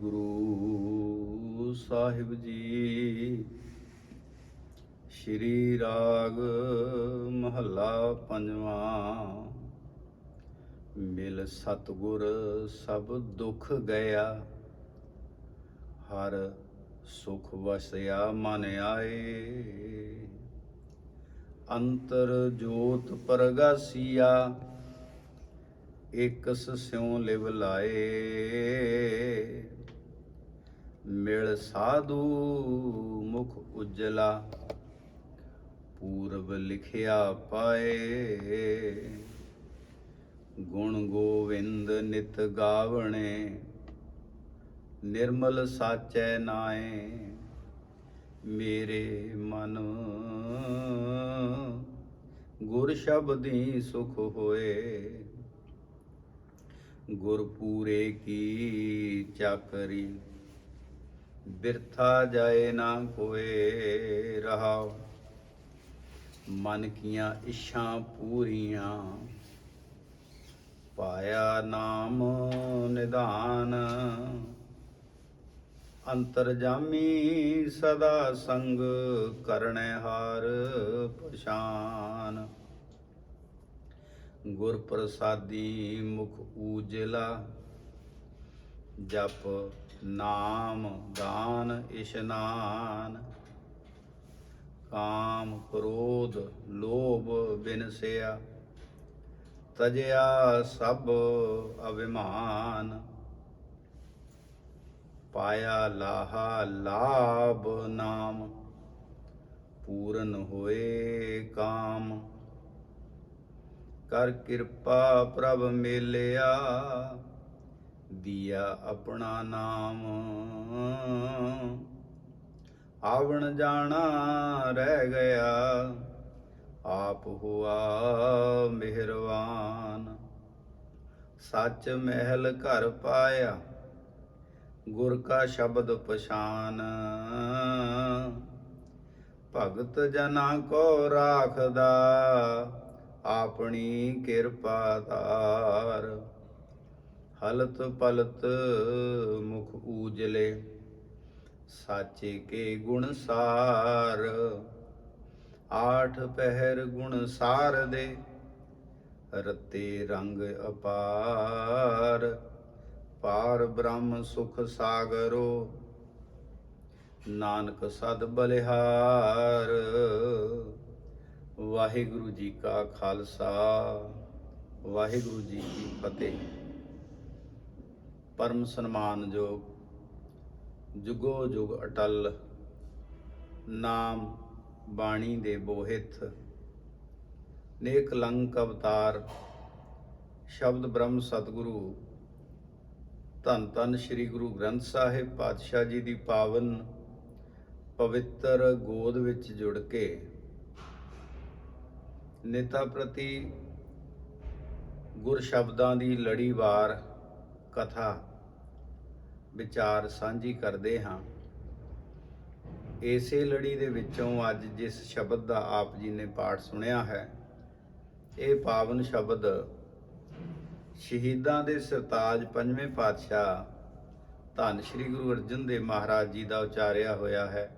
ਗੁਰੂ ਸਾਹਿਬ ਜੀ। ਸ਼੍ਰੀ ਰਾਗ ਮਹੱਲਾ ਪੰਜਵਾਂ। ਮਿਲ ਸਤਗੁਰ ਸਭ ਦੁੱਖ ਗਿਆ ਹਰ ਸੁਖ ਵਸਿਆ ਮਨ ਆਏ। ਅੰਤਰ ਜੋਤ ਪ੍ਰਗਾਸੀਆ ਇਕਸ ਸਿਉ ਲਿਵ ਲਾਏ। ਮਿਲ ਸਾਧੂ ਮੁਖ ਉਜਲਾ, ਪੂਰਬ ਲਿਖਿਆ ਪਾਏ। ਗੁਣ ਗੋਵਿੰਦ ਨਿਤ ਗਾਵਣੇ, ਨਿਰਮਲ ਸਾਚੈ ਨਾਏ। ਮੇਰੇ ਮਨ ਗੁਰ ਸ਼ਬਦੀ ਸੁਖ ਹੋਏ। ਗੁਰ ਪੂਰੇ ਕੀ ਚਾਕਰੀ ਬਿਰਥਾ ਜਾਏ ਨਾ ਕੋਏ ਰਹਾਉ। ਮਨ ਕੀਆਂ ਇੱਛਾ ਪੂਰੀਆਂ, ਪਾਇਆ ਨਾਮ ਨਿਧਾਨ। ਅੰਤਰਜਾਮੀ ਸਦਾ ਸੰਗ ਕਰਣੈ ਹਾਰ ਪਛਾਨ। ਗੁਰ ਪ੍ਰਸਾਦੀ ਮੁਖ ਊਜਲਾ, ਜਪ ਨਾਮ ਦਾਨ ਇਸ਼ਨਾਨ। ਕਾਮ ਕ੍ਰੋਧ ਲੋਭ ਬਿਨਸਿਆ। ਤਜਿਆ ਸਭ ਅਭਿਮਾਨ। ਪਾਇਆ ਲਾਹਾ ਲਾਭ ਨਾਮ। ਪੂਰਨ ਹੋਏ ਕਾਮ। ਕਰ ਕਿਰਪਾ ਪ੍ਰਭ ਮੇਲਿਆ। ਦਿਆ ਆਪਣਾ ਨਾਮ। ਆਵਣ ਜਾਣਾ ਰਹਿ ਗਿਆ, ਆਪ ਹੁਆ ਮਿਹਰਵਾਨ। ਸੱਚ ਮਹਿਲ ਘਰ ਪਾਇਆ, ਗੁਰ ਕਾ ਸ਼ਬਦ ਪਛਾਨ। ਭਗਤ ਜਨਾ ਕੋ ਰਾਖਦਾ, ਆਪਣੀ ਕਿਰਪਾ ਧਾਰ। ਹਲਤ ਪਲਤ ਮੁਖ ਊਜਲੇ, ਸਾਚੇ ਕੇ ਗੁਣ ਸਾਰ। ਆਠ ਪਹਿਰ ਗੁਣ ਸਾਰ ਦੇ ਰਤੇ ਰੰਗ ਅਪਾਰ। ਪਾਰ ਬ੍ਰਹਮ ਸੁਖ ਸਾਗਰੋ, ਨਾਨਕ ਸਦ ਬਲਿਹਾਰ। ਵਾਹਿਗੁਰੂ ਜੀ ਕਾ ਖਾਲਸਾ, ਵਾਹਿਗੁਰੂ ਜੀ ਕੀ ਫਤਿਹ। ਪਰਮ ਸਨਮਾਨਯੋਗ ਜੁਗੋ ਜੁਗ ਅਟਲ, ਨਾਮ ਬਾਣੀ ਦੇ ਬੋਹਿਤ, ਨੇਕ ਲੰਕ ਅਵਤਾਰ, ਸ਼ਬਦ ਬ੍ਰਹਮ ਸਤਿਗੁਰੂ, ਧੰਨ ਧੰਨ ਸ੍ਰੀ ਗੁਰੂ ਗ੍ਰੰਥ ਸਾਹਿਬ ਪਾਤਸ਼ਾਹ ਜੀ ਦੀ ਪਾਵਨ ਪਵਿੱਤਰ ਗੋਦ ਵਿੱਚ ਜੁੜ ਕੇ ਨੇਤਾ ਪ੍ਰਤੀ ਗੁਰ ਸ਼ਬਦਾਂ ਦੀ ਲੜੀਵਾਰ ਕਥਾ ਵਿਚਾਰ ਸਾਂਝੀ ਕਰਦੇ ਹਾਂ। ਇਸੇ ਲੜੀ ਦੇ ਵਿੱਚੋਂ ਅੱਜ ਜਿਸ ਸ਼ਬਦ ਦਾ ਆਪ ਜੀ ਨੇ ਪਾਠ ਸੁਣਿਆ ਹੈ, ਇਹ ਪਾਵਨ ਸ਼ਬਦ, ਸ਼ਹੀਦਾਂ ਦੇ ਸਰਤਾਜ ਪੰਜਵੇਂ ਪਾਤਸ਼ਾਹ ਧੰਨ ਸ਼੍ਰੀ ਗੁਰੂ ਅਰਜਨ ਦੇਵ ਮਹਾਰਾਜ ਜੀ ਦਾ ਉਚਾਰਿਆ ਹੋਇਆ ਹੈ।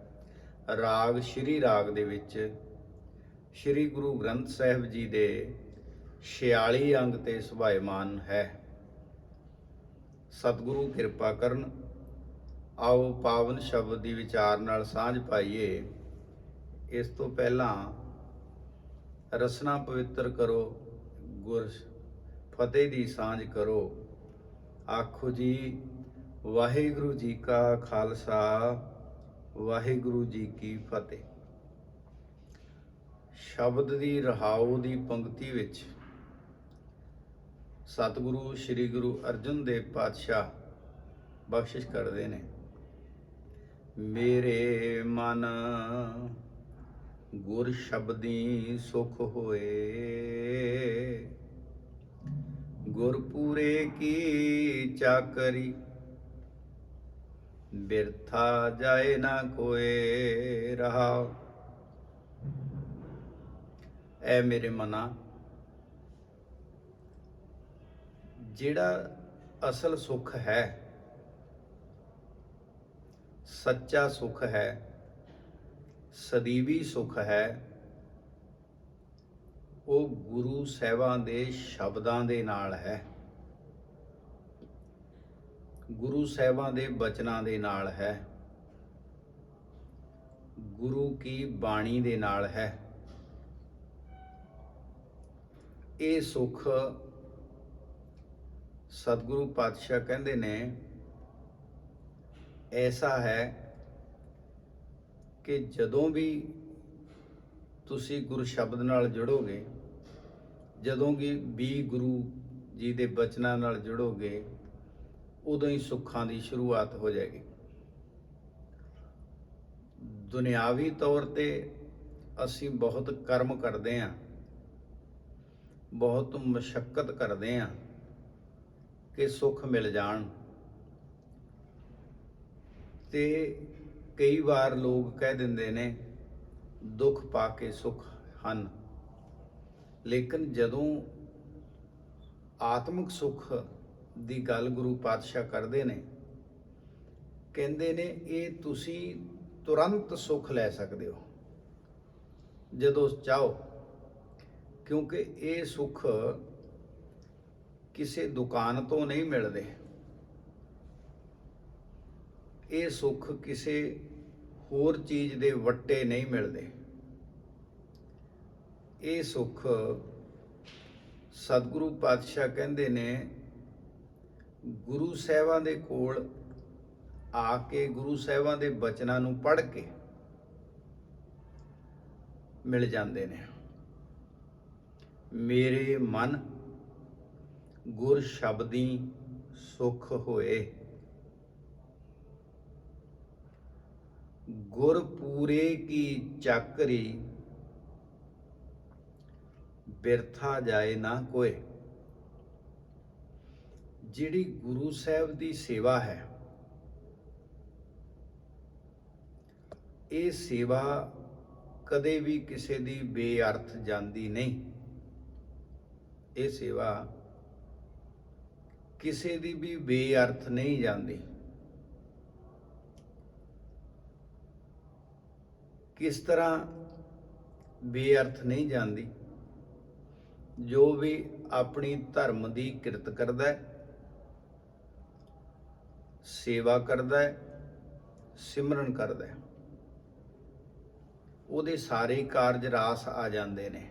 ਰਾਗ ਸ਼੍ਰੀ ਰਾਗ ਦੇ ਵਿੱਚ ਸ਼੍ਰੀ ਗੁਰੂ ਗ੍ਰੰਥ ਸਾਹਿਬ ਜੀ ਦੇ 46 ਅੰਗ ਤੇ ਸੁਭਾਇਮਾਨ ਹੈ। ਸਤਿਗੁਰੂ ਕਿਰਪਾ ਕਰਨ। ਆਓ ਪਾਵਨ ਸ਼ਬਦ ਦੀ ਵਿਚਾਰ ਨਾਲ ਸਾਂਝ ਪਾਈਏ। ਇਸ ਤੋਂ ਪਹਿਲਾਂ ਰਸਨਾ ਪਵਿੱਤਰ ਕਰੋ, ਗੁਰ ਫਤਿਹ ਦੀ ਸਾਂਝ ਕਰੋ। ਆਖੋ ਜੀ, ਵਾਹਿਗੁਰੂ ਜੀ ਕਾ ਖਾਲਸਾ, ਵਾਹਿਗੁਰੂ ਜੀ ਕੀ ਫਤਿਹ। ਸ਼ਬਦ ਦੀ ਰਹਾਉ ਦੀ ਪੰਕਤੀ ਵਿੱਚ ਸਤਿਗੁਰੂ, ਸ੍ਰੀ ਗੁਰੂ ਅਰਜਨ ਦੇਵ ਪਾਤਸ਼ਾਹ ਬਖਸ਼ਿਸ਼ ਕਰਦੇ ਨੇ। ਮੇਰੇ ਮਨ ਗੁਰ ਸ਼ਬਦੀ ਸੁਖ ਹੋਏ। ਗੁਰਪੂਰੇ ਕੀ ਚਾਕਰੀ, ਬਿਰਥਾ ਜਾਏ ਨਾ ਕੋਏ ਰਹਾ ਐ ਮੇਰੇ ਮਨਾ ਜਿਹੜਾ ਅਸਲ ਸੁੱਖ ਹੈ, ਸੱਚਾ ਸੁੱਖ ਹੈ, ਸਦੀਵੀ ਸੁੱਖ ਹੈ, ਉਹ ਗੁਰੂ ਸਾਹਿਬਾਂ ਦੇ ਸ਼ਬਦਾਂ ਦੇ ਨਾਲ ਹੈ। ਗੁਰੂ ਸਾਹਿਬਾਂ ਦੇ ਬਚਨਾਂ ਦੇ ਨਾਲ ਹੈ। ਗੁਰੂ ਕੀ ਬਾਣੀ ਦੇ ਨਾਲ ਹੈ। ਇਹ ਸੁਖ ਸਤਿਗੁਰੂ ਪਾਤਸ਼ਾਹ ਕਹਿੰਦੇ ਨੇ, ਐਸਾ ਹੈ ਕਿ ਜਦੋਂ ਵੀ ਤੁਸੀਂ ਗੁਰੂ ਸ਼ਬਦ ਨਾਲ ਜੁੜੋਗੇ, ਜਦੋਂ ਕਿ ਵੀ ਗੁਰੂ ਜੀ ਦੇ ਬਚਨਾਂ ਨਾਲ ਜੁੜੋਗੇ, ਉਦੋਂ ਹੀ ਸੁੱਖਾਂ ਦੀ ਸ਼ੁਰੂਆਤ ਹੋ ਜਾਏਗੀ। ਦੁਨਿਆਵੀ ਤੌਰ ਤੇ ਅਸੀਂ ਬਹੁਤ ਕਰਮ ਕਰਦੇ ਆਂ, ਬਹੁਤ ਮਸ਼ਕਤ ਕਰਦੇ ਆਂ ਕਿ ਸੁੱਖ ਮਿਲ ਜਾਣ। ਤੇ ਕਈ ਵਾਰ ਲੋਕ ਕਹਿ ਦਿੰਦੇ ਨੇ, ਦੁੱਖ ਪਾ ਕੇ ਸੁੱਖ ਹਨ। ਲੇਕਿਨ ਜਦੋਂ ਆਤਮਿਕ ਸੁੱਖ ਦੀ ਗੱਲ ਗੁਰੂ ਪਾਤਸ਼ਾਹ ਕਰਦੇ ਨੇ, ਕਹਿੰਦੇ ਨੇ, ਇਹ ਤੁਸੀਂ ਤੁਰੰਤ ਸੁੱਖ ਲੈ ਸਕਦੇ ਹੋ। ਜਦੋਂ ਚਾਹੋ, ਕਿਉਂਕਿ ਇਹ ਸੁੱਖ ਕਿਸੇ ਦੁਕਾਨ ਤੋਂ ਨਹੀਂ ਮਿਲਦੇ। ਇਹ ਸੁੱਖ ਕਿਸੇ ਹੋਰ ਚੀਜ਼ ਦੇ ਵੱਟੇ ਨਹੀਂ ਮਿਲਦੇ। ਇਹ ਸੁੱਖ ਸਤਿਗੁਰੂ ਪਾਤਸ਼ਾਹ ਕਹਿੰਦੇ ਨੇ, ਗੁਰੂ ਸਾਹਿਬਾਂ ਦੇ ਕੋਲ ਆ ਕੇ ਗੁਰੂ ਸਾਹਿਬਾਂ ਦੇ ਬਚਨਾਂ ਨੂੰ ਪੜ੍ਹ ਕੇ ਮਿਲ ਜਾਂਦੇ ਨੇ। ਮੇਰੇ ਮਨ ਗੁਰ ਸ਼ਬਦੀ ਸੁਖ ਹੋਏ। ਗੁਰ ਪੂਰੇ ਕੀ ਚਾਕਰੀ, ਬਿਰਥਾ ਜਾਏ ਨਾ ਕੋਏ। ਜਿਹੜੀ ਗੁਰੂ ਸਾਹਿਬ ਦੀ ਸੇਵਾ ਹੈ, ਇਹ ਸੇਵਾ ਕਦੇ ਵੀ ਕਿਸੇ ਦੀ ਬੇਅਰਥ ਜਾਂਦੀ ਨਹੀਂ। ਇਹ ਸੇਵਾ ਕਿਸੇ ਦੀ ਵੀ ਬੇਅਰਥ ਨਹੀਂ ਜਾਂਦੀ। ਕਿਸ ਤਰ੍ਹਾਂ ਬੇਅਰਥ ਨਹੀਂ ਜਾਂਦੀ? ਜੋ ਵੀ ਆਪਣੀ ਧਰਮ ਦੀ ਕਿਰਤ ਕਰਦਾ ਹੈ, ਸੇਵਾ ਕਰਦਾ ਹੈ, ਸਿਮਰਨ ਕਰਦਾ ਹੈ, ਉਹਦੇ ਸਾਰੇ ਕਾਰਜ ਰਾਸ ਆ ਜਾਂਦੇ ਨੇ।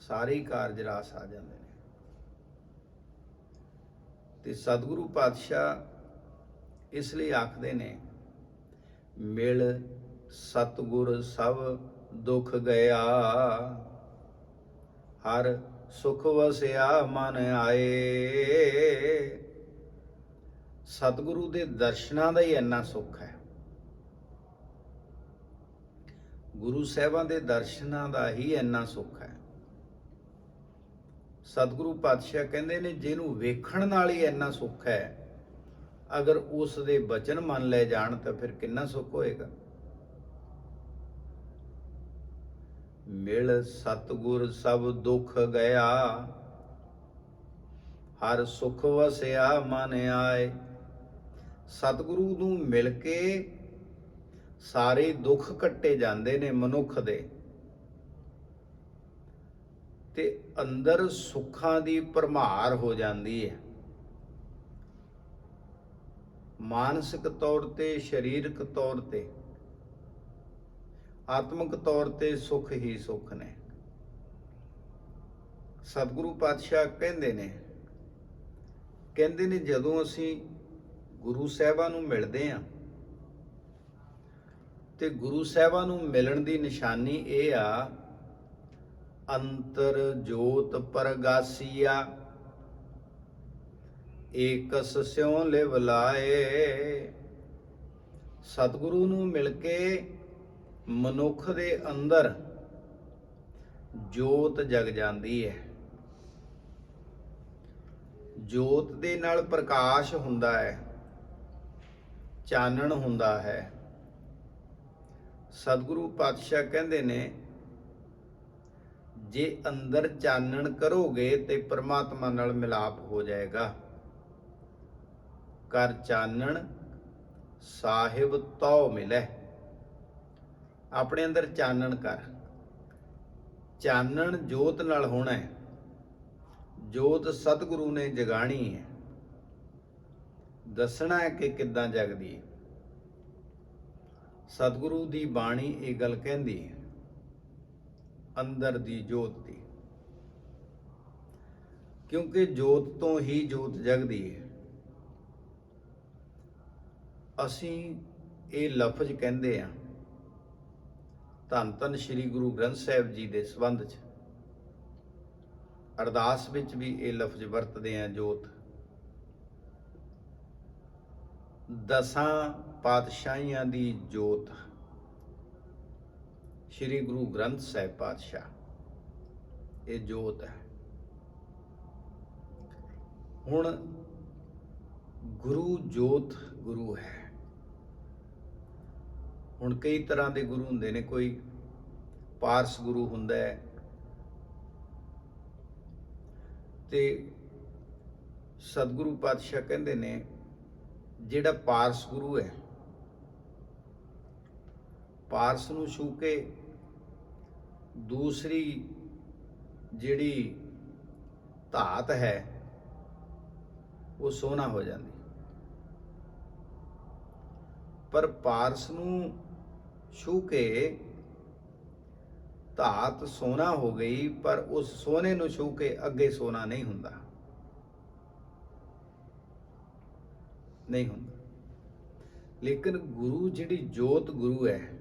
ਸਾਰੇ ਕਾਰਜ ਰਾਸ ਆ ਜਾਂਦੇ ਨੇ। ਤੇ ਸਤਿਗੁਰੂ ਪਾਤਸ਼ਾਹ ਇਸ ਲਈ ਆਖਦੇ ਨੇ, ਮਿਲ ਸਤਿਗੁਰ ਸਭ ਦੁੱਖ ਗਿਆ, ਹਰ ਸੁਖ ਵਸਿਆ ਮਨ ਆਏ। ਸਤਿਗੁਰੂ ਦੇ ਦਰਸ਼ਨਾਂ ਦਾ ਹੀ ਇੰਨਾ ਸੁੱਖ ਹੈ। ਗੁਰੂ ਸਾਹਿਬਾਂ ਦੇ ਦਰਸ਼ਨਾਂ ਦਾ ਹੀ ਇੰਨਾ ਸੁੱਖ ਹੈ। ਸਤਿਗੁਰੂ ਪਾਤਸ਼ਾਹ ਕਹਿੰਦੇ ਨੇ, ਜਿਹਨੂੰ ਵੇਖਣ ਨਾਲ ਹੀ ਇੰਨਾ ਸੁੱਖ ਹੈ, ਅਗਰ ਉਸ ਦੇ ਬਚਨ ਮੰਨ ਲੈ ਜਾਣ ਤਾਂ ਫਿਰ ਕਿੰਨਾ ਸੁੱਖ ਹੋਏਗਾ? ਮਿਲ ਸਤਗੁਰ ਸਭ ਦੁੱਖ ਗਿਆ, ਹਰ ਸੁਖ ਵਸਿਆ ਮਨ ਆਏ। ਸਤਿਗੁਰੂ ਨੂੰ ਮਿਲ ਕੇ ਸਾਰੇ ਦੁੱਖ ਕੱਟੇ ਜਾਂਦੇ ਨੇ ਮਨੁੱਖ ਦੇ। ਤੇ ਅੰਦਰ ਸੁੱਖਾਂ ਦੀ ਭਰਮਾਰ ਹੋ ਜਾਂਦੀ ਹੈ। ਮਾਨਸਿਕ ਤੌਰ ਤੇ, ਸਰੀਰਕ ਤੌਰ ਤੇ, ਆਤਮਿਕ ਤੌਰ ਤੇ ਸੁਖ ਹੀ ਸੁਖ ਨੇ। ਸਤਿਗੁਰੂ ਪਾਤਸ਼ਾਹ ਕਹਿੰਦੇ ਨੇ ਕਹਿੰਦੇ ਨੇ, ਜਦੋਂ ਅਸੀਂ ਗੁਰੂ ਸਾਹਿਬਾਂ ਨੂੰ ਮਿਲਦੇ ਆਂ ਤੇ ਗੁਰੂ ਸਾਹਿਬਾਂ ਨੂੰ ਮਿਲਣ ਦੀ ਨਿਸ਼ਾਨੀ ਇਹ ਆ ਅੰਤਰ ਜੋਤ ਪਰਗਾਸੀਆ, ਏਕਸ ਸਿਉ ਲਿਵ ਲਾਏ। ਸਤਿਗੁਰੂ ਨੂੰ ਮਿਲ ਕੇ ਮਨੁੱਖ ਦੇ ਅੰਦਰ ਜੋਤ ਜਗ ਜਾਂਦੀ ਹੈ। ਜੋਤ ਦੇ ਨਾਲ ਪ੍ਰਕਾਸ਼ ਹੁੰਦਾ ਹੈ, ਚਾਨਣ ਹੁੰਦਾ ਹੈ। ਸਤਿਗੁਰੂ ਪਾਤਸ਼ਾਹ ਕਹਿੰਦੇ ਨੇ ਜੇ ਅੰਦਰ ਚਾਨਣ ਕਰੋਗੇ ਤੇ ਪ੍ਰਮਾਤਮਾ ਨਾਲ ਮਿਲਾਪ ਹੋ ਜਾਏਗਾ। ਕਰ ਚਾਨਣ, ਸਾਹਿਬ ਤਉ ਮਿਲੈ। ਆਪਣੇ ਅੰਦਰ ਚਾਨਣ ਕਰ। ਚਾਨਣ ਜੋਤ ਨਾਲ ਹੋਣਾ ਹੈ। ਜੋਤ ਸਤਿਗੁਰੂ ਨੇ ਜਗਾਣੀ ਹੈ। ਦੱਸਣਾ ਹੈ ਕਿ ਕਿੱਦਾਂ ਜਗਦੀ ਹੈ। ਸਤਿਗੁਰੂ ਦੀ ਬਾਣੀ ਇਹ ਗੱਲ ਕਹਿੰਦੀ ਹੈ। ਅੰਦਰ ਦੀ ਜੋਤ ਦੀ। ਕਿਉਂਕਿ ਜੋਤ ਤੋਂ ਹੀ ਜੋਤ ਜਗਦੀ ਹੈ। ਅਸੀਂ ਇਹ ਲਫ਼ਜ਼ ਕਹਿੰਦੇ ਆ ਧੰਨ ਧੰਨ ਸ੍ਰੀ ਗੁਰੂ ਗ੍ਰੰਥ ਸਾਹਿਬ ਜੀ ਦੇ ਸੰਬੰਧ 'ਚ। ਅਰਦਾਸ ਵਿੱਚ ਵੀ ਇਹ ਲਫ਼ਜ਼ ਵਰਤਦੇ ਆ ਜੋਤ। ਦਸਾਂ ਪਾਤਸ਼ਾਹੀਆਂ ਦੀ ਜੋਤ। ਸ੍ਰੀ ਗੁਰੂ ਗ੍ਰੰਥ ਸਾਹਿਬ ਪਾਤਸ਼ਾਹ। ਇਹ ਜੋਤ ਹੈ। ਹੁਣ ਗੁਰੂ ਜੋਤ ਗੁਰੂ ਹੈ। ਹੁਣ ਕਈ ਤਰ੍ਹਾਂ ਦੇ ਗੁਰੂ ਹੁੰਦੇ ਨੇ। ਕੋਈ ਪਾਰਸ ਗੁਰੂ ਹੁੰਦਾ ਹੈ। ਤੇ ਸਤਿਗੁਰੂ ਪਾਤਸ਼ਾਹ ਕਹਿੰਦੇ ਨੇ, ਜਿਹੜਾ ਪਾਰਸ ਗੁਰੂ ਹੈ ਪਾਰਸ ਨੂੰ ਛੂ ਕੇ ਦੂਸਰੀ ਜਿਹੜੀ ਧਾਤ ਹੈ, ਉਹ ਸੋਨਾ ਹੋ ਜਾਂਦੀ। ਪਰ ਪਾਰਸ ਨੂੰ ਛੂ ਕੇ ਧਾਤ ਸੋਨਾ ਹੋ ਗਈ, ਪਰ ਉਸ ਸੋਨੇ ਨੂੰ ਛੂ ਕੇ ਅੱਗੇ ਸੋਨਾ ਨਹੀਂ ਹੁੰਦਾ। ਨਹੀਂ ਹੁੰਦਾ। ਲੇਕਿਨ ਗੁਰੂ ਜਿਹੜੀ ਜੋਤ ਗੁਰੂ ਹੈ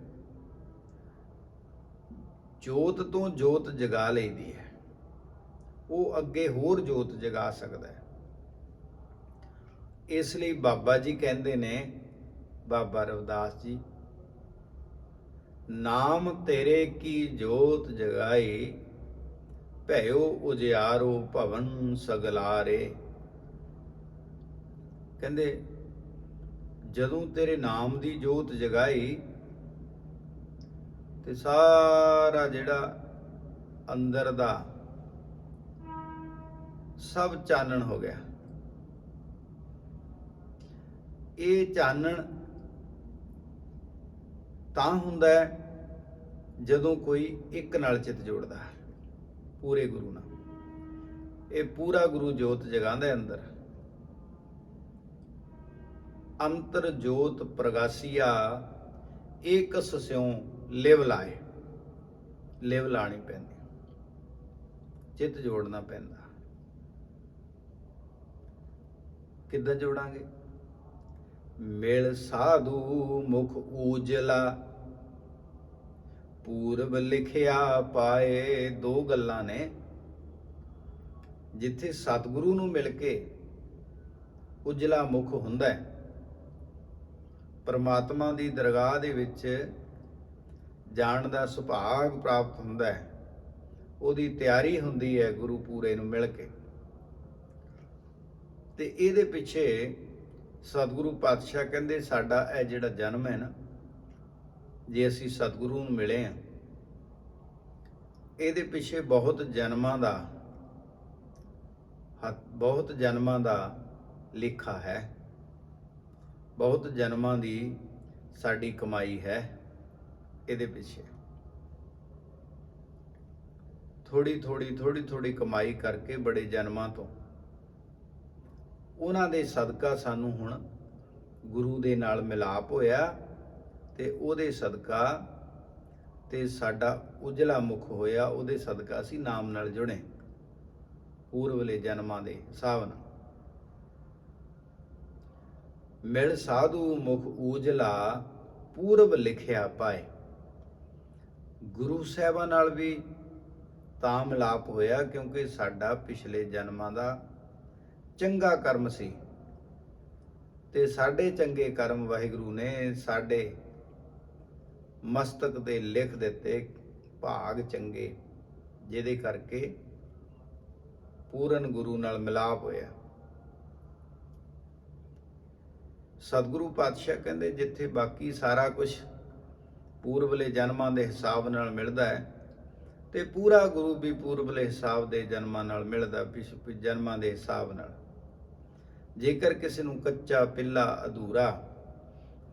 ਜੋਤ ਤੋਂ ਜੋਤ ਜਗਾ ਲਈਦੀ ਹੈ। ਉਹ ਅੱਗੇ ਹੋਰ ਜੋਤ ਜਗਾ ਸਕਦਾ ਹੈ। ਇਸ ਲਈ ਬਾਬਾ ਜੀ ਕਹਿੰਦੇ ਨੇ, ਬਾਬਾ ਰਵਦਾਸ ਜੀ, ਨਾਮ ਤੇਰੇ ਕੀ ਜੋਤ ਜਗਾਈ ਭਇਓ ਉਜਿਆਰੋ ਭਵਨ ਸਗਲਾਰੇ। ਕਹਿੰਦੇ, ਜਦੋਂ ਤੇਰੇ ਨਾਮ ਦੀ ਜੋਤ ਜਗਾਈ ਤੇ ਸਾਰਾ ਜਿਹੜਾ ਅੰਦਰ ਦਾ ਸਭ ਚਾਨਣ ਹੋ ਗਿਆ। ਇਹ ਚਾਨਣ ਤਾਂ ਹੁੰਦਾ ਹੈ ਜਦੋਂ ਕੋਈ ਇੱਕ ਨਾਲ ਚਿੱਤ ਜੋੜਦਾ ਹੈ, ਪੂਰੇ ਗੁਰੂ ਨਾਲ। ਇਹ ਪੂਰਾ ਗੁਰੂ ਜੋਤ ਜਗਾਉਂਦਾ ਹੈ ਅੰਦਰ। ਅੰਤਰ ਜੋਤ ਪ੍ਰਗਾਸੀਆ ਏਕਸ ਸਿਉ ਲਿਵ ਲਾਏ। ਲਿਵ ਲਾਣੀ ਪੈਂਦੀ। ਚਿੱਤ ਜੋੜਨਾ ਪੈਂਦਾ। ਕਿੱਦਾਂ ਜੋੜਾਂਗੇ? ਮਿਲ ਸਾਧੂ ਮੁਖ ਊਜਲਾ। ਪੂਰਬ ਲਿਖਿਆ ਪਾਏ ਦੋ ਗੱਲਾਂ ਨੇ। ਜਿੱਥੇ ਸਤਿਗੁਰੂ ਨੂੰ ਮਿਲ ਕੇ ਉਜਲਾ ਮੁਖ ਹੁੰਦਾ ਹੈ, ਪਰਮਾਤਮਾ ਦੀ ਦਰਗਾਹ ਦੇ ਵਿੱਚ ਜਾਣ ਦਾ ਸੁਭਾਗ ਪ੍ਰਾਪਤ ਹੁੰਦਾ ਹੈ। ਉਹਦੀ ਤਿਆਰੀ ਹੁੰਦੀ ਹੈ ਗੁਰੂ ਪੂਰੇ ਨੂੰ ਮਿਲ ਕੇ। ਤੇ ਇਹਦੇ ਪਿੱਛੇ ਸਤਿਗੁਰੂ ਪਾਤਸ਼ਾਹ ਕਹਿੰਦੇ, ਸਾਡਾ ਇਹ ਜਿਹੜਾ ਜਨਮ ਹੈ ਨਾ, ਜੇ ਅਸੀਂ ਸਤਿਗੁਰੂ ਨੂੰ ਮਿਲੇ ਆ ਇਹਦੇ ਪਿੱਛੇ ਬਹੁਤ ਜਨਮਾਂ ਦਾ ਹੱਥ- ਬਹੁਤ ਜਨਮਾਂ ਦਾ ਲਿਖਾ ਹੈ। ਬਹੁਤ ਜਨਮਾਂ ਦੀ ਸਾਡੀ ਕਮਾਈ ਹੈ। ਇਹਦੇ ਪਿੱਛੇ। ਥੋੜੀ ਥੋੜੀ ਥੋੜੀ ਥੋੜੀ ਕਮਾਈ ਕਰਕੇ ਬੜੇ ਜਨਮਾਂ ਤੋਂ ਉਹਨਾਂ ਦੇ ਸਦਕਾ ਸਾਨੂੰ ਹੁਣ ਗੁਰੂ ਦੇ ਨਾਲ ਮਿਲਾਪ ਹੋਇਆ ਤੇ ਉਹਦੇ ਸਦਕਾ ਤੇ ਸਾਡਾ ਉਜਲਾ ਮੁਖ ਹੋਇਆ, ਉਹਦੇ ਸਦਕਾ ਅਸੀਂ ਨਾਮ ਨਾਲ ਜੁੜੇ ਪੂਰਵਲੇ ਜਨਮਾਂ ਦੇ ਹਿਸਾਬ ਨਾਲ ਮਿਲ ਸਾਧੂ ਮੁਖ ਉਜਲਾ ਪੂਰਬ ਲਿਖਿਆ ਪਾਏ। ਗੁਰੂ ਸਾਹਿਬਾਂ ਨਾਲ ਵੀ ਤਾਂ ਮਿਲਾਪ ਹੋਇਆ ਕਿਉਂਕਿ ਸਾਡਾ ਪਿਛਲੇ ਜਨਮਾਂ ਦਾ ਚੰਗਾ ਕਰਮ ਸੀ। ਤੇ ਸਾਡੇ ਚੰਗੇ ਕਰਮ ਵਾਹਿਗੁਰੂ ਨੇ ਸਾਡੇ ਮਸਤਕ ਤੇ ਲਿਖ ਦਿੱਤੇ ਭਾਗ ਚੰਗੇ, ਜਿਹਦੇ ਕਰਕੇ ਪੂਰਨ ਗੁਰੂ ਨਾਲ ਮਿਲਾਪ ਹੋਇਆ। ਸਤਿਗੁਰੂ ਪਾਤਸ਼ਾਹ ਕਹਿੰਦੇ, ਜਿੱਥੇ ਬਾਕੀ ਸਾਰਾ ਕੁਝ ਪੂਰਬਲੇ ਜਨਮਾਂ ਦੇ ਹਿਸਾਬ ਨਾਲ ਮਿਲਦਾ ਹੈ ਤੇ ਪੂਰਾ ਗੁਰੂ ਵੀ ਪੂਰਬਲੇ ਹਿਸਾਬ ਦੇ ਜਨਮਾਂ ਨਾਲ ਮਿਲਦਾ ਪਿਛਲੇ ਜਨਮਾਂ ਦੇ ਹਿਸਾਬ ਨਾਲ। ਜੇਕਰ ਕਿਸੇ ਨੂੰ ਕੱਚਾ ਪਿੱਲਾ ਅਧੂਰਾ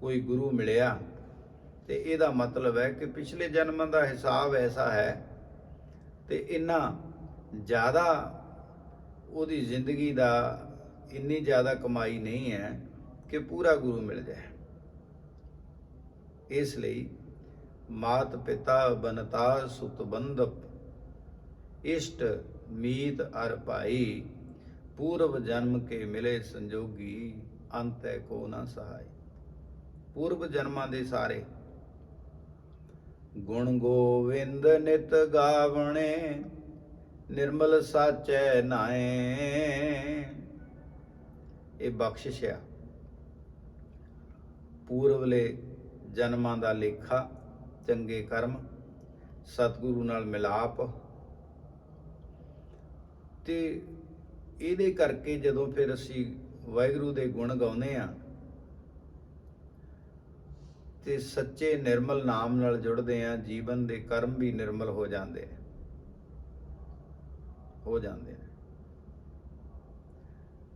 ਕੋਈ ਗੁਰੂ ਮਿਲਿਆ, ਤੇ ਇਹਦਾ ਮਤਲਬ ਹੈ ਕਿ ਪਿਛਲੇ ਜਨਮਾਂ ਦਾ ਹਿਸਾਬ ਐਸਾ ਹੈ ਤੇ ਇੰਨਾ ਜ਼ਿਆਦਾ ਉਹਦੀ ਜ਼ਿੰਦਗੀ ਦਾ ਇੰਨੀ ਜ਼ਿਆਦਾ ਕਮਾਈ ਨਹੀਂ ਹੈ ਕਿ ਪੂਰਾ ਗੁਰੂ ਮਿਲ ਜਾਏ। ਇਸ ਲਈ ਮਾਤ ਪਿਤਾ ਬਨਤਾ ਸੁਤ ਬੰਧਪ, ਇਸ਼ਟ ਮੀਤ ਅਰ ਭਾਈ, ਪੂਰਵ ਜਨਮ ਕੇ ਮਿਲੇ ਸੰਜੋਗੀ, ਅੰਤੈ ਕੋ ਨਾ ਸਹਾਈ। ਪੂਰਵ ਜਨਮਾਂ ਦੇ ਸਾਰੇ ਗੁਣ ਗੋਵਿੰਦ ਨਿਤ ਗਾਵਣੇ, ਨਿਰਮਲ ਸਾਚੈ ਨਾਏ। ਇਹ ਬਖਸ਼ਿਸ਼ ਆ। ਪੂਰਵਲੇ ਜਨਮਾਂ ਦਾ ਲੇਖਾ ਚੰਗੇ ਕਰਮ, ਸਤਿਗੁਰੂ ਨਾਲ ਮਿਲਾਪ। ਤੇ ਇਹਦੇ ਕਰਕੇ ਜਦੋਂ ਫਿਰ ਅਸੀਂ ਵਾਹਿਗੁਰੂ ਦੇ ਗੁਣ ਗਾਉਂਦੇ ਆ ਤੇ ਸੱਚੇ ਨਿਰਮਲ ਨਾਮ ਨਾਲ ਜੁੜਦੇ ਆ ਜੀਵਨ ਦੇ ਕਰਮ ਵੀ ਨਿਰਮਲ ਹੋ ਜਾਂਦੇ ਆ ਹੋ ਜਾਂਦੇ ਨੇ।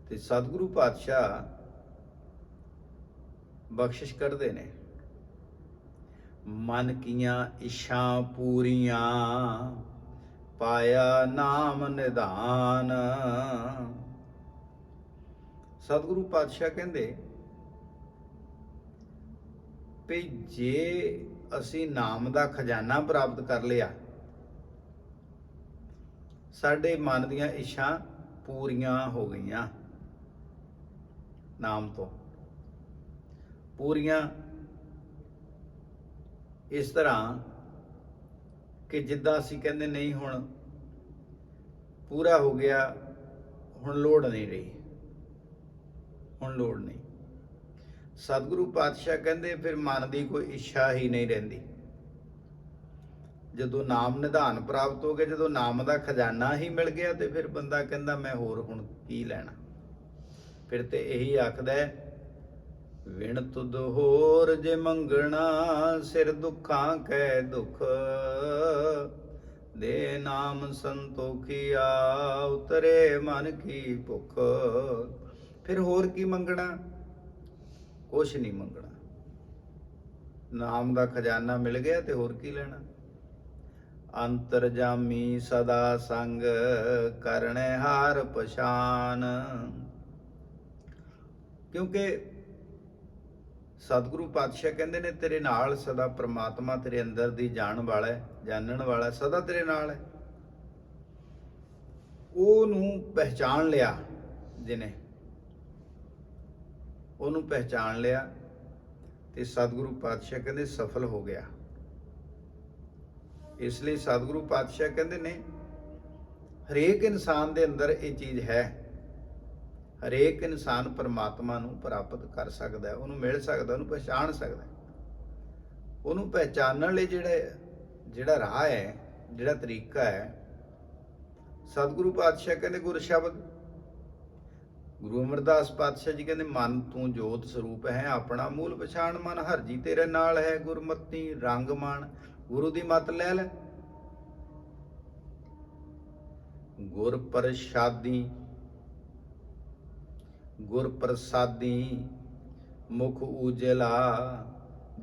ਤੇ ਸਤਿਗੁਰੂ ਪਾਤਸ਼ਾਹ ਬਖਸ਼ਿਸ਼ ਕਰਦੇ ਨੇ। ਮਨ ਕੀਆਂ ਇਸ਼ਾਂ ਪੂਰੀਆਂ, ਪਾਇਆ ਨਾਮ ਨਿਧਾਨ। ਸਤਿਗੁਰੂ ਪਾਤਸ਼ਾਹ ਕਹਿੰਦੇ ਵੀ ਜੇ ਅਸੀਂ ਨਾਮ ਦਾ ਖਜ਼ਾਨਾ ਪ੍ਰਾਪਤ ਕਰ ਲਿਆ, ਸਾਡੇ ਮਨ ਦੀਆਂ ਇੱਛਾ ਪੂਰੀਆਂ ਹੋ ਗਈਆਂ ਨਾਮ ਤੋਂ। ਪੂਰੀਆਂ ਇਸ ਤਰ੍ਹਾਂ ਕਿ ਜਿੱਦਾਂ ਅਸੀਂ ਕਹਿੰਦੇ ਨਹੀਂ ਹੁਣ ਪੂਰਾ ਹੋ ਗਿਆ, ਹੁਣ ਲੋੜ ਨਹੀਂ ਰਹੀ। ਹੁਣ ਲੋੜ ਨਹੀਂ। ਸਤਿਗੁਰੂ ਪਾਤਸ਼ਾਹ ਕਹਿੰਦੇ, ਫਿਰ ਮਨ ਦੀ ਕੋਈ ਇੱਛਾ ਹੀ ਨਹੀਂ ਰਹਿੰਦੀ। ਜਦੋਂ ਨਾਮ ਨਿਧਾਨ ਪ੍ਰਾਪਤ ਹੋ ਗਿਆ, ਜਦੋਂ ਨਾਮ ਦਾ ਖਜ਼ਾਨਾ ਹੀ ਮਿਲ ਗਿਆ ਤੇ ਫਿਰ ਬੰਦਾ ਕਹਿੰਦਾ, ਮੈਂ ਹੋਰ ਹੁਣ ਕੀ ਲੈਣਾ? ਫਿਰ ਤੇ ਇਹੀ ਆਖਦਾ ਹੈ ਵਿਣ ਤੁਧ ਹੋਰ ਜੇ ਮੰਗਣਾ, ਸਿਰ ਦੁੱਖਾਂ ਕੈ ਦੁਖ। ਦੇ ਨਾਮ ਸੰਤੋਖੀਆ ਉਤਰੇ ਮਨ ਕੀ ਭੁਖ। ਫਿਰ ਹੋਰ ਕੀ ਮੰਗਣਾ? ਕੁਛ ਨਹੀਂ ਮੰਗਣਾ। ਨਾਮ ਦਾ ਖਜ਼ਾਨਾ ਮਿਲ ਗਿਆ ਤੇ ਹੋਰ ਕੀ ਲੈਣਾ? ਅੰਤਰਜਾਮੀ ਸਦਾ ਸੰਗ ਕਰਨੇ ਹਾਰ ਪਛਾਨ। ਕਿਉਂਕਿ ਸਤਿਗੁਰੂ ਪਾਤਸ਼ਾਹ ਕਹਿੰਦੇ ਨੇ, ਤੇਰੇ ਨਾਲ ਸਦਾ ਪ੍ਰਮਾਤਮਾ ਤੇਰੇ ਅੰਦਰ ਦੀ ਜਾਣ ਵਾਲਾ ਹੈ, ਜਾਣਨ ਵਾਲਾ ਸਦਾ ਤੇਰੇ ਨਾਲ ਹੈ। ਉਹਨੂੰ ਪਹਿਚਾਣ ਲਿਆ ਜਿਹਨੇ। ਉਹਨੂੰ ਪਹਿਚਾਣ ਲਿਆ ਤੇ ਸਤਿਗੁਰੂ ਪਾਤਸ਼ਾਹ ਕਹਿੰਦੇ ਸਫਲ ਹੋ ਗਿਆ। ਇਸ ਲਈ ਸਤਿਗੁਰੂ ਪਾਤਸ਼ਾਹ ਕਹਿੰਦੇ ਨੇ, ਹਰੇਕ ਇਨਸਾਨ ਦੇ ਅੰਦਰ ਇਹ ਚੀਜ਼ ਹੈ। ਹਰੇਕ ਇਨਸਾਨ ਪਰਮਾਤਮਾ ਨੂੰ ਪ੍ਰਾਪਤ ਕਰ ਸਕਦਾ ਹੈ, ਉਹਨੂੰ ਮਿਲ ਸਕਦਾ, ਉਹਨੂੰ ਪਛਾਣ ਸਕਦਾ ਹੈ। ਉਹਨੂੰ ਪਹਿਚਾਨਣ ਲਈ ਜਿਹੜਾ ਜਿਹੜਾ ਰਾਹ ਹੈ, ਜਿਹੜਾ ਤਰੀਕਾ ਹੈ, ਸਤਿਗੁਰੂ ਪਾਤਸ਼ਾਹ ਕਹਿੰਦੇ ਗੁਰ ਸ਼ਬਦ ਗੁਰੂ ਅਮਰਦਾਸ ਪਾਤਸ਼ਾਹ ਜੀ ਕਹਿੰਦੇ, ਮਨ ਤੂੰ ਜੋਤ ਸਰੂਪ ਹੈ, ਆਪਣਾ ਮੂਲ ਪਛਾਣ ਮਨ, ਹਰ ਜੀ ਤੇਰੇ ਨਾਲ ਹੈ, ਗੁਰਮਤੀ ਰੰਗ ਮਨ ਗੁਰੂ ਦੀ ਮਤ ਲੈ ਲੈ ਗੁਰ ਪ੍ਰਸਾਦੀ ਗੁਰ ਪ੍ਰਸਾਦੀ ਮੁਖ ਉਜਲਾ,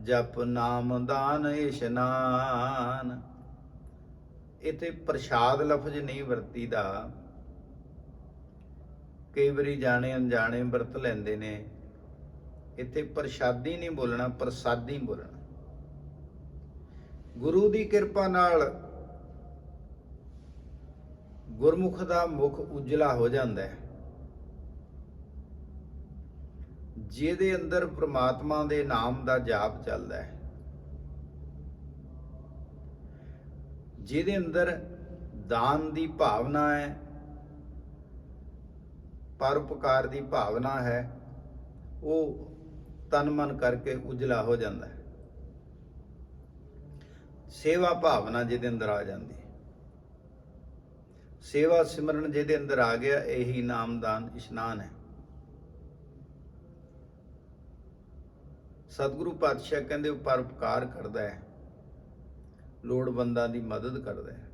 ਜਪ ਨਾਮ ਦਾਨ ਇਸ਼ਨਾਨ। ਇਥੇ ਪ੍ਰਸਾਦ ਲਫ਼ਜ਼ ਨਹੀਂ ਵਰਤੀਦਾ। ਕਈ ਵਾਰੀ ਜਾਣੇ ਅਣਜਾਣੇ ਵਰਤ ਲੈਂਦੇ ਨੇ। ਇੱਥੇ ਪ੍ਰਸ਼ਾਦੀ ਨਹੀਂ ਬੋਲਣਾ, ਪ੍ਰਸਾਦੀ ਬੋਲਣਾ। ਗੁਰੂ ਦੀ ਕਿਰਪਾ ਨਾਲ ਗੁਰਮੁਖ ਦਾ ਮੁਖ ਉਜਲਾ ਹੋ ਜਾਂਦਾ ਹੈ। ਜਿਹਦੇ ਅੰਦਰ ਪ੍ਰਮਾਤਮਾ ਦੇ ਨਾਮ ਦਾ ਜਾਪ ਚੱਲਦਾ ਹੈ। ਜਿਹਦੇ ਅੰਦਰ ਦਾਨ ਦੀ ਭਾਵਨਾ ਹੈ, ਪਰਉਪਕਾਰ ਦੀ ਭਾਵਨਾ ਹੈ, ਉਹ ਤਨ ਮਨ ਕਰਕੇ ਉਜਲਾ ਹੋ ਜਾਂਦਾ ਹੈ। ਸੇਵਾ ਭਾਵਨਾ ਜਿਹਦੇ ਅੰਦਰ ਆ ਜਾਂਦੀ ਹੈ। ਸੇਵਾ ਸਿਮਰਨ ਜਿਹਦੇ ਅੰਦਰ ਆ ਗਿਆ, ਇਹੀ ਨਾਮਦਾਨ, ਇਸ਼ਨਾਨ ਹੈ। ਸਤਿਗੁਰੂ ਪਾਤਸ਼ਾਹ ਕਹਿੰਦੇ ਉਹ ਪਰਉਪਕਾਰ ਕਰਦਾ ਹੈ ਲੋੜਵੰਦਾਂ ਦੀ ਮਦਦ ਕਰਦਾ ਹੈ,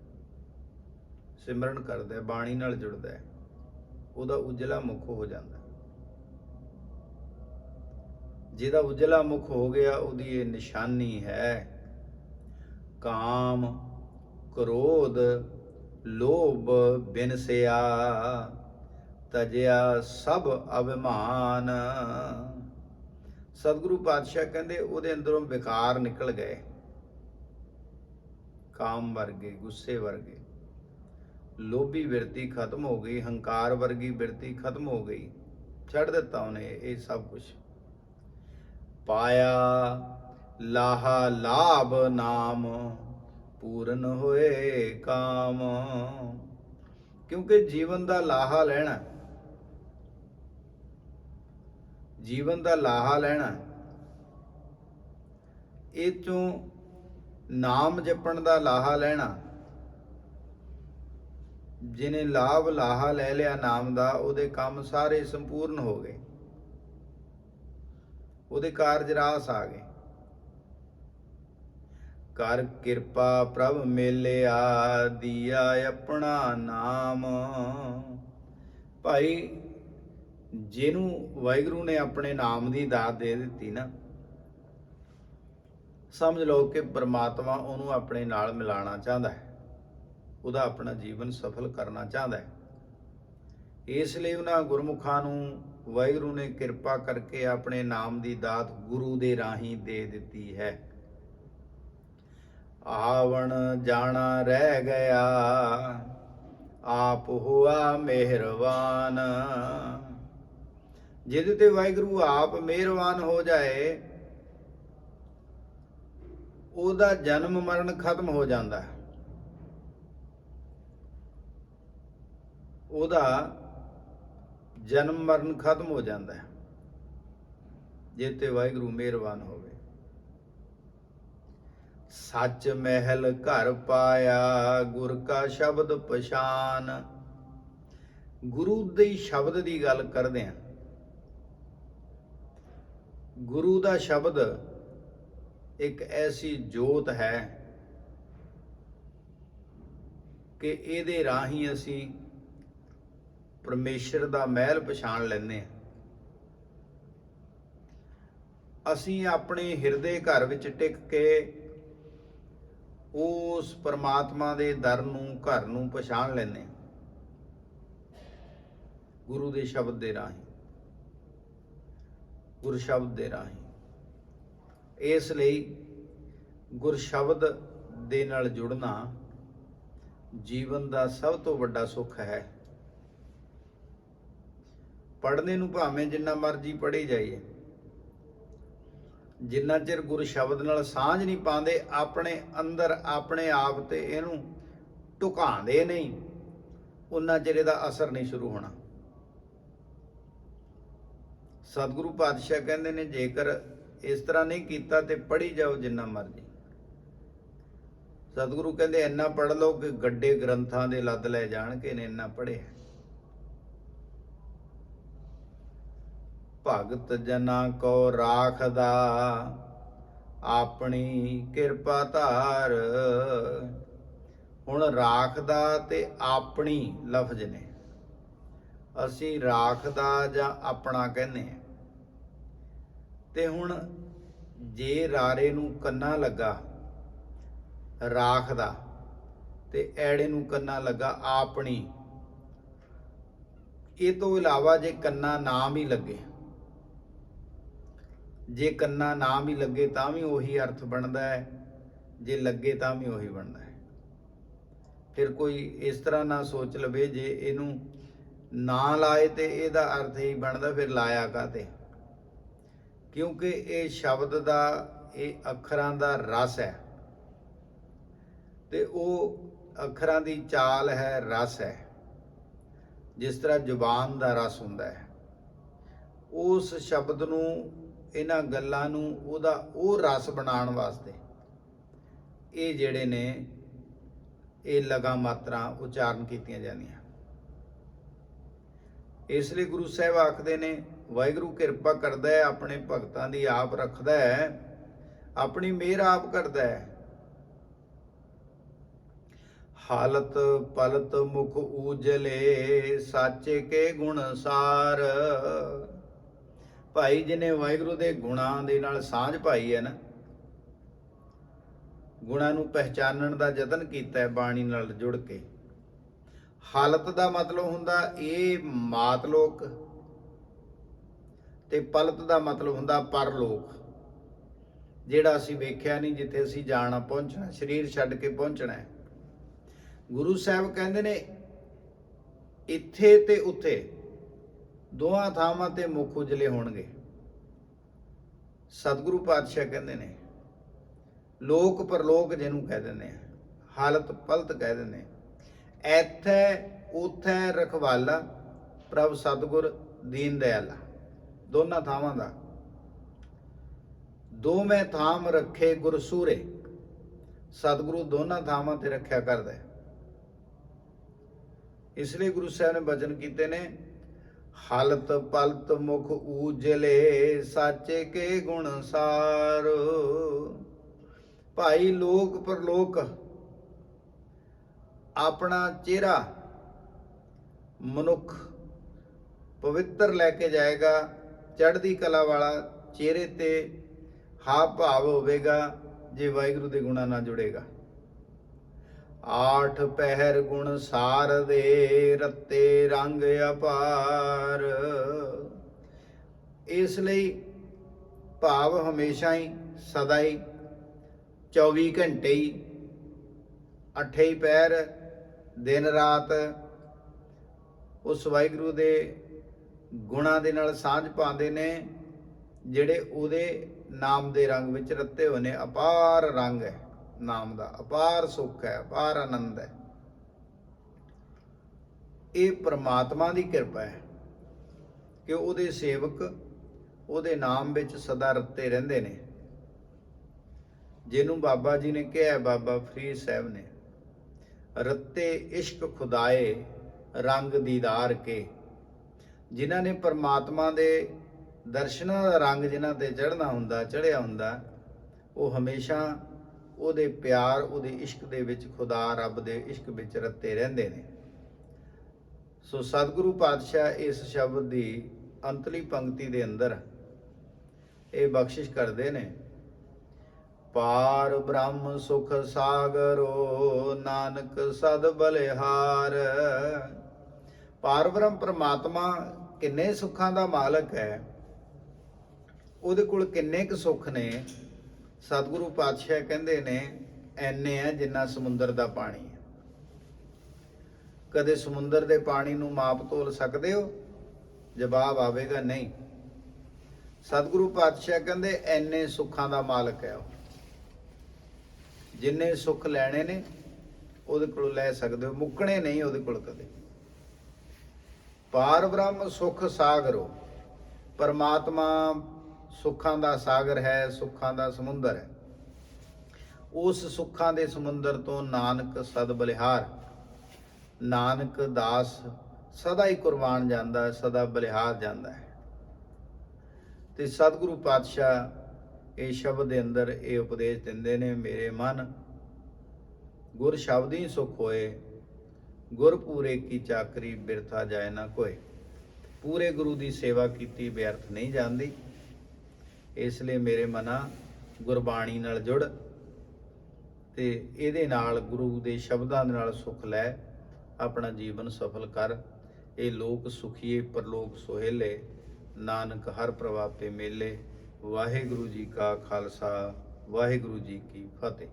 ਸਿਮਰਨ ਕਰਦਾ ਹੈ, ਬਾਣੀ ਨਾਲ ਜੁੜਦਾ ਹੈ, ਉਹਦਾ ਉਜਲਾ ਮੁਖ ਹੋ ਜਾਂਦਾ ਜਿਹਦਾ ਉਜਲਾ ਮੁਖ ਹੋ ਗਿਆ, ਉਹਦੀ ਇਹ ਨਿਸ਼ਾਨੀ ਹੈ, ਕਾਮ, ਕ੍ਰੋਧ, ਲੋਭ ਬਿਨਸਿਆ ਤਜਿਆ ਸਭ ਅਭਿਮਾਨ ਸਤਿਗੁਰੂ ਪਾਤਸ਼ਾਹ ਕਹਿੰਦੇ, ਉਹਦੇ ਅੰਦਰੋਂ ਵਿਕਾਰ ਨਿਕਲ ਗਏ। ਕਾਮ ਵਰਗੇ, ਗੁੱਸੇ ਵਰਗੇ। ਲੋਭੀ ਬਿਰਤੀ ਖਤਮ ਹੋ ਗਈ, ਹੰਕਾਰ ਵਰਗੀ ਬਿਰਤੀ ਖਤਮ ਹੋ ਗਈ। ਛੱਡ ਦਿੱਤਾ ਉਹਨੇ ਇਹ ਸਭ ਕੁਝ ਪਾਇਆ ਲਾਹਾ ਲਾਭ ਨਾਮ, ਪੂਰਨ ਹੋਏ ਕਾਮ। ਕਿਉਂਕਿ ਜੀਵਨ ਦਾ ਲਾਹਾ ਲੈਣਾ ਜੀਵਨ ਦਾ ਲਾਹਾ ਲੈਣਾ ਇਹ ਚੋਂ ਨਾਮ ਜਪਣ ਦਾ ਲਾਹਾ ਲੈਣਾ। ਜਿਨੇ ਲਾਭ ਲਾਹਾ ਲੈ ਲਿਆ ਨਾਮ ਦਾ, ਉਹਦੇ ਕੰਮ ਸਾਰੇ ਸੰਪੂਰਨ ਹੋ ਗਏ। ਉਹਦੇ ਕਾਰਜ ਰਾਸ ਆ ਗਏ। ਕਰ ਕਿਰਪਾ ਪ੍ਰਭ ਮੇਲਿਆ ਦੀਆ ਆਪਣਾ ਨਾਮ। ਭਾਈ ਜਿਹਨੂੰ ਵਾਹਿਗੁਰੂ ਨੇ ਆਪਣੇ ਨਾਮ ਦੀ ਦਾਤ ਦੇ ਦਿੱਤੀ ਨਾ, ਸਮਝ ਲਓ ਕਿ ਪ੍ਰਮਾਤਮਾ ਉਹਨੂੰ ਆਪਣੇ ਨਾਲ ਮਿਲਾਉਣਾ ਚਾਹੁੰਦਾ ਹੈ, ਉਹਦਾ ਆਪਣਾ ਜੀਵਨ ਸਫਲ ਕਰਨਾ ਚਾਹੁੰਦਾ ਹੈ। ਇਸ ਲਈ ਉਹਨਾਂ ਗੁਰਮੁਖਾਂ ਨੂੰ ਵਾਹਿਗੁਰੂ ਨੇ ਕਿਰਪਾ ਕਰਕੇ ਆਪਣੇ ਨਾਮ ਦੀ ਦਾਤ ਗੁਰੂ ਦੇ ਰਾਹੀਂ ਦੇ ਦਿੱਤੀ ਹੈ। ਆਵਣ ਜਾਣਾ ਰਹਿ ਗਿਆ, ਆਪ ਹੁਆ ਮਿਹਰਬਾਨ। ਜਿਹਦੇ ਤੇ ਵਾਹਿਗੁਰੂ ਆਪ ਮਿਹਰਬਾਨ ਹੋ ਜਾਏ, ਉਹਦਾ ਜਨਮ ਮਰਨ ਖਤਮ ਹੋ ਜਾਂਦਾ ਹੈ। ਉਹਦਾ ਜਨਮ ਮਰਨ ਖਤਮ ਹੋ ਜਾਂਦਾ ਹੈ ਜੇ ਤੇ ਵਾਹਿਗੁਰੂ ਮਿਹਰਬਾਨ ਹੋਵੇ। ਸੱਚ ਮਹਿਲ ਘਰ ਪਾਇਆ, ਗੁਰ ਕਾ ਸ਼ਬਦ ਪਛਾਨ। ਗੁਰੂ ਦੇ ਸ਼ਬਦ ਦੀ ਗੱਲ ਕਰਦੇ ਹਾਂ। ਗੁਰੂ ਦਾ ਸ਼ਬਦ ਇੱਕ ਐਸੀ ਜੋਤ ਹੈ ਕਿ ਇਹਦੇ ਰਾਹੀਂ ਅਸੀਂ ਪਰਮੇਸ਼ਰ ਦਾ ਮਹਿਲ ਪਛਾਣ ਲੈਂਦੇ ਹਾਂ। ਅਸੀਂ ਆਪਣੇ ਹਿਰਦੇ ਘਰ ਵਿੱਚ ਟਿਕ ਕੇ ਉਸ ਪਰਮਾਤਮਾ ਦੇ ਦਰ ਨੂੰ, ਘਰ ਨੂੰ ਪਛਾਣ ਲੈਂਦੇ ਹਾਂ। ਗੁਰੂ ਦੇ ਸ਼ਬਦ ਦੇ ਰਾਹੀਂ। ਗੁਰ ਸ਼ਬਦ ਦੇ ਰਾਹੀਂ। ਇਸ ਲਈ ਗੁਰ ਸ਼ਬਦ ਦੇ ਨਾਲ ਜੁੜਨਾ ਜੀਵਨ ਦਾ ਸਭ ਤੋਂ ਵੱਡਾ ਸੁੱਖ ਹੈ। ਪੜ੍ਹਨੇ ਨੂੰ ਭਾਵੇਂ ਜਿੰਨਾ ਮਰਜ਼ੀ ਪੜ੍ਹੀ ਜਾਈਏ। ਜਿੰਨਾ ਚਿਰ ਗੁਰ ਸ਼ਬਦ ਨਾਲ ਸਾਂਝ ਨਹੀਂ ਪਾਉਂਦੇ, ਆਪਣੇ ਅੰਦਰ ਆਪਣੇ ਆਪ ਤੇ ਇਹਨੂੰ ਢੁਕਾਉਂਦੇ ਨਹੀਂ ਉਹਨਾਂ ਚਿਰ ਇਹਦਾ ਅਸਰ ਨਹੀਂ ਸ਼ੁਰੂ ਹੋਣਾ। ਸਤਿਗੁਰੂ ਪਾਤਸ਼ਾਹ ਕਹਿੰਦੇ ਨੇ, ਜੇਕਰ ਇਸ ਤਰ੍ਹਾਂ ਨਹੀਂ ਕੀਤਾ ਤੇ ਪੜ੍ਹੀ ਜਾਓ ਜਿੰਨਾ ਮਰਜ਼ੀ। ਸਤਿਗੁਰੂ ਕਹਿੰਦੇ, ਇੰਨਾ ਪੜ੍ਹ ਲਓ ਕਿ ਗੱਡੇ ਗ੍ਰੰਥਾਂ ਦੇ ਲੱਦ ਲੈ ਜਾਣਗੇ ਨੇ ਇੰਨਾ ਪੜ੍ਹਿਆ। ਭਗਤ ਜਨਾ ਕੋ ਰਾਖਦਾ, ਆਪਣੀ ਕਿਰਪਾ ਧਾਰ। ਹੁਣ ਰਾਖਦਾ ਤੇ ਆਪਣੀ ਲਫ਼ਜ਼ ਨੇ। ਅਸੀਂ ਰਾਖਦਾ ਜਾਂ ਆਪਣਾ ਕਹਿੰਦੇ ਆ ਤੇ ਹੁਣ ਜੇ ਰਾਰੇ ਨੂੰ ਕੰਨਾ ਲੱਗਾ, ਰਾਖ ਦਾ, ਤੇ ਐੜੇ ਨੂੰ ਕੰਨਾ ਲੱਗਾ ਆਪਣੀ, ਇਹ ਤੋਂ ਇਲਾਵਾ ਜੇ ਕੰਨਾ ਨਾ ਵੀ ਲੱਗੇ, ਜੇ ਕੰਨਾ ਨਾ ਵੀ ਲੱਗੇ ਤਾਂ ਵੀ ਉਹੀ ਅਰਥ ਬਣਦਾ ਹੈ, ਜੇ ਲੱਗੇ ਤਾਂ ਵੀ ਉਹੀ ਬਣਦਾ ਹੈ। ਫਿਰ ਕੋਈ ਇਸ ਤਰ੍ਹਾਂ ਨਾ ਸੋਚ ਲਵੇ ਜੇ ਇਹਨੂੰ ਨਾ ਲਾਏ ਤੇ ਇਹਦਾ ਅਰਥ ਹੀ ਬਣਦਾ ਫਿਰ ਲਾਇਆ ਕਾਤੇ ਕਿਉਂਕਿ ਇਹ ਸ਼ਬਦ ਦਾ, ਇਹ ਅੱਖਰਾਂ ਦਾ ਰਸ ਹੈ। ਤੇ ਉਹ ਅੱਖਰਾਂ ਦੀ ਚਾਲ ਹੈ, ਰਸ ਹੈ। ਜਿਸ ਤਰ੍ਹਾਂ ਜ਼ੁਬਾਨ ਦਾ ਰਸ ਹੁੰਦਾ ਹੈ। ਉਸ ਸ਼ਬਦ ਨੂੰ, ਇਹਨਾਂ ਗੱਲਾਂ ਨੂੰ, ਉਹਦਾ ਉਹ ਰਸ ਬਣਾਉਣ ਵਾਸਤੇ ਇਹ ਜਿਹੜੇ ਨੇ, ਇਹ ਲਗਾ ਮਾਤਰਾ ਉਚਾਰਨ ਕੀਤੀਆਂ ਜਾਂਦੀਆਂ। ਇਸ ਲਈ ਗੁਰੂ ਸਾਹਿਬ ਆਖਦੇ ਨੇ ਵਾਹਿਗੁਰੂ ਕਿਰਪਾ ਕਰਦਾ ਹੈ, ਆਪਣੇ ਭਗਤਾਂ ਦੀ ਆਪ ਰੱਖਦਾ ਹੈ, ਆਪਣੀ ਮਿਹਰ ਆਪ ਕਰਦਾ ਹੈ। ਹਾਲਤ ਪਲਤ ਮੁਖ ਊਜਲੇ, ਸਾਚੇ ਕੇ ਗੁਣ ਸਾਰ। ਭਾਈ ਜਿਹਨੇ ਵਾਹਿਗੁਰੂ ਦੇ ਗੁਣਾਂ ਦੇ ਨਾਲ ਸਾਂਝ ਪਾਈ ਹੈ ਨਾ। ਗੁਣਾਂ ਨੂੰ ਪਹਿਚਾਨਣ ਦਾ ਯਤਨ ਕੀਤਾ ਹੈ ਬਾਣੀ ਨਾਲ ਜੁੜ ਕੇ। ਹਾਲਤ ਦਾ ਮਤਲਬ ਹੁੰਦਾ ਇਹ ਮਾਤ ਲੋਕ ਤੇ ਪਲਤ ਦਾ ਮਤਲਬ ਹੁੰਦਾ ਪਰਲੋਕ। ਜਿਹੜਾ ਅਸੀਂ ਵੇਖਿਆ ਨਹੀਂ, ਜਿੱਥੇ ਅਸੀਂ ਜਾਣਾ ਪਹੁੰਚਣਾ, ਸਰੀਰ ਛੱਡ ਕੇ ਪਹੁੰਚਣਾ ਹੈ। ਗੁਰੂ ਸਾਹਿਬ ਕਹਿੰਦੇ ਨੇ, ਇੱਥੇ ਤੇ ਉੱਥੇ ਦੋਹਾਂ ਥਾਵਾਂ ਤੇ ਮੁਖ ਉਜਲੇ ਹੋਣਗੇ। ਸਤਿਗੁਰੂ ਪਾਤਸ਼ਾਹ ਕਹਿੰਦੇ ਨੇ, ਲੋਕ ਪਰਲੋਕ ਜਿਹਨੂੰ ਕਹਿ ਦਿੰਦੇ ਆ, ਹਾਲਤ ਪਲਤ ਕਹਿ ਦਿੰਦੇ ਆ। ਇੱਥੇ ਉਥੇ ਰਖਵਾਲਾ ਪ੍ਰਭ ਸਤਿਗੁਰ ਦੀਨ ਦਿਆਲਾ। ਦੋਨਾਂ ਥਾਵਾਂ ਦਾ। ਦੋਵੇਂ ਥਾਮ ਰੱਖੇ ਗੁਰਸੂਰੇ। ਸਤਿਗੁਰੂ ਦੋਨਾਂ ਥਾਵਾਂ ਤੇ ਰੱਖਿਆ ਕਰਦਾ ਹੈ। ਇਸ ਲਈ ਗੁਰੂ ਸਾਹਿਬ ਨੇ ਬਚਨ ਕੀਤੇ ਨੇ, ਹਲਤ ਪਲਤ ਮੁਖ ਊਜਲੇ ਸਾਚੇ ਕੇ ਗੁਣ ਸਾਰ। ਭਾਈ ਲੋਕ ਪਰਲੋਕ, ਆਪਣਾ ਚਿਹਰਾ ਮਨੁੱਖ ਪਵਿੱਤਰ ਲੈ ਕੇ ਜਾਏਗਾ। ਚੜ੍ਹਦੀ ਕਲਾ ਵਾਲਾ ਚਿਹਰੇ ਤੇ ਹਾਵ ਭਾਵ ਹੋਵੇਗਾ ਜੇ ਵਾਹਿਗੁਰੂ ਦੇ ਗੁਣਾਂ ਨਾਲ ਜੁੜੇਗਾ। ਆਠ ਪਹਿਰ ਗੁਣ ਸਾਰ ਦੇ ਰੱਤੇ ਰੰਗ ਅਪਾਰ। ਇਸ ਲਈ ਭਾਵ ਹਮੇਸ਼ਾ ਹੀ, ਸਦਾ ਹੀ 24 ਘੰਟੇ ਹੀ ਅੱਠੇ ਹੀ ਪਹਿਰ, ਦਿਨ ਰਾਤ ਉਸ ਵਾਹਿਗੁਰੂ ਦੇ ਗੁਣਾਂ ਦੇ ਨਾਲ ਸਾਂਝ ਪਾਉਂਦੇ ਨੇ, ਜਿਹੜੇ ਉਹਦੇ ਨਾਮ ਦੇ ਰੰਗ ਵਿੱਚ ਰੱਤੇ ਹੋਏ ਨੇ। ਅਪਾਰ ਰੰਗ ਹੈ ਨਾਮ ਦਾ, ਅਪਾਰ ਸੁੱਖ ਹੈ, ਅਪਾਰ ਆਨੰਦ ਹੈ। ਇਹ ਪ੍ਰਮਾਤਮਾ ਦੀ ਕਿਰਪਾ ਹੈ ਕਿ ਉਹਦੇ ਸੇਵਕ ਉਹਦੇ ਨਾਮ ਵਿੱਚ ਸਦਾ ਰੱਤੇ ਰਹਿੰਦੇ ਨੇ। ਜਿਹਨੂੰ ਬਾਬਾ ਜੀ ਨੇ ਕਿਹਾ ਬਾਬਾ ਫਰੀਦ ਸਾਹਿਬ ਨੇ, ਰੱਤੇ ਇਸ਼ਕ ਖੁਦਾਏ, ਰੰਗ ਦੀਦਾਰ ਕੇ ਜਿਨ੍ਹਾਂ ਨੇ ਪਰਮਾਤਮਾ ਦੇ ਦਰਸ਼ਨਾਂ ਦਾ ਰੰਗ ਜਿਨ੍ਹਾਂ ਤੇ ਚੜ੍ਹਨਾ ਹੁੰਦਾ, ਚੜ੍ਹਿਆ ਹੁੰਦਾ, ਉਹ ਹਮੇਸ਼ਾ ਉਹਦੇ ਪਿਆਰ, ਉਹਦੇ ਇਸ਼ਕ ਦੇ ਵਿੱਚ ਖੁਦਾ ਰੱਬ ਦੇ ਇਸ਼ਕ ਵਿੱਚ ਰੱਤੇ ਰਹਿੰਦੇ ਨੇ। ਸੋ ਸਤਿਗੁਰੂ ਪਾਤਸ਼ਾਹ ਇਸ ਸ਼ਬਦ ਦੀ ਅੰਤਲੀ ਪੰਕਤੀ ਦੇ ਅੰਦਰ ਇਹ ਬਖਸ਼ਿਸ਼ ਕਰਦੇ ਨੇ, ਪਾਰ ਬ੍ਰਹਮ ਸੁਖ ਸਾਗਰੋ, ਨਾਨਕ ਸਦ ਬਲਿਹਾਰ, ਪਾਰ ਬ੍ਰਹਮ ਪ੍ਰਮਾਤਮਾ ਕਿੰਨੇ ਸੁੱਖਾਂ ਦਾ ਮਾਲਕ ਹੈ, ਉਹਦੇ ਕੋਲ ਕਿੰਨੇ ਕੁ ਸੁੱਖ ਨੇ, ਸਤਿਗੁਰੂ ਪਾਤਸ਼ਾਹ ਕਹਿੰਦੇ ਨੇ, ਐਨੇ ਆ ਜਿੰਨਾ ਸਮੁੰਦਰ ਦਾ ਪਾਣੀ ਹੈ। ਕਦੇ ਸਮੁੰਦਰ ਦੇ ਪਾਣੀ ਨੂੰ ਮਾਪ ਤੋਲ ਸਕਦੇ ਹੋ? ਜਵਾਬ ਆਵੇਗਾ ਨਹੀਂ। ਸਤਿਗੁਰੂ ਪਾਤਸ਼ਾਹ ਕਹਿੰਦੇ, ਐਨੇ ਸੁੱਖਾਂ ਦਾ ਮਾਲਕ ਹੈ ਉਹ। ਜਿੰਨੇ ਸੁੱਖ ਲੈਣੇ ਨੇ, ਉਹਦੇ ਕੋਲੋਂ ਲੈ ਸਕਦੇ ਹੋ। ਮੁੱਕਣੇ ਨਹੀਂ ਉਹਦੇ ਕੋਲ ਕਦੇ। ਪਾਰ ਬ੍ਰਹਮ ਸੁਖ ਸਾਗਰੋ। ਪਰਮਾਤਮਾ ਸੁੱਖਾਂ ਦਾ ਸਾਗਰ ਹੈ, ਸੁੱਖਾਂ ਦਾ ਸਮੁੰਦਰ ਹੈ। ਉਸ ਸੁੱਖਾਂ ਦੇ ਸਮੁੰਦਰ ਤੋਂ ਨਾਨਕ ਸਦ ਬਲਿਹਾਰ ਨਾਨਕ ਦਾਸ ਸਦਾ ਹੀ ਕੁਰਬਾਨ ਜਾਂਦਾ ਹੈ ਸਦਾ ਬਲਿਹਾਰ ਜਾਂਦਾ ਹੈ। ਤੇ ਸਤਿਗੁਰੂ ਪਾਤਸ਼ਾਹ ਇਹ ਸ਼ਬਦ ਦੇ ਅੰਦਰ ਇਹ ਉਪਦੇਸ਼ ਦਿੰਦੇ ਨੇ, ਮੇਰੇ ਮਨ ਗੁਰ ਸ਼ਬਦ ਹੀ ਸੁਖ ਹੋਏ ਗੁਰ ਪੂਰੇ ਕੀ ਚਾਕਰੀ ਬਿਰਥਾ ਜਾਏ ਨਾ ਕੋਏ। ਪੂਰੇ ਗੁਰੂ ਦੀ ਸੇਵਾ ਕੀਤੀ ਵਿਅਰਥ ਨਹੀਂ ਜਾਂਦੀ। ਇਸ ਲਈ ਮੇਰੇ ਮਨਾ ਗੁਰਬਾਣੀ ਨਾਲ ਜੁੜ ਤੇ ਇਹਦੇ ਨਾਲ ਗੁਰੂ ਦੇ ਸ਼ਬਦਾਂ ਦੇ ਨਾਲ ਸੁਖ ਲੈ, ਆਪਣਾ ਜੀਵਨ ਸਫਲ ਕਰ। ਇਹ ਲੋਕ ਸੁਖੀਏ, ਪਰਲੋਕ ਸੁਹੇਲੇ, ਨਾਨਕ ਹਰ ਪ੍ਰਭਾਤੇ ਮੇਲੇ। ਵਾਹਿਗੁਰੂ ਜੀ ਕਾ ਖਾਲਸਾ, ਵਾਹਿਗੁਰੂ ਜੀ ਕੀ ਫਤਿਹ।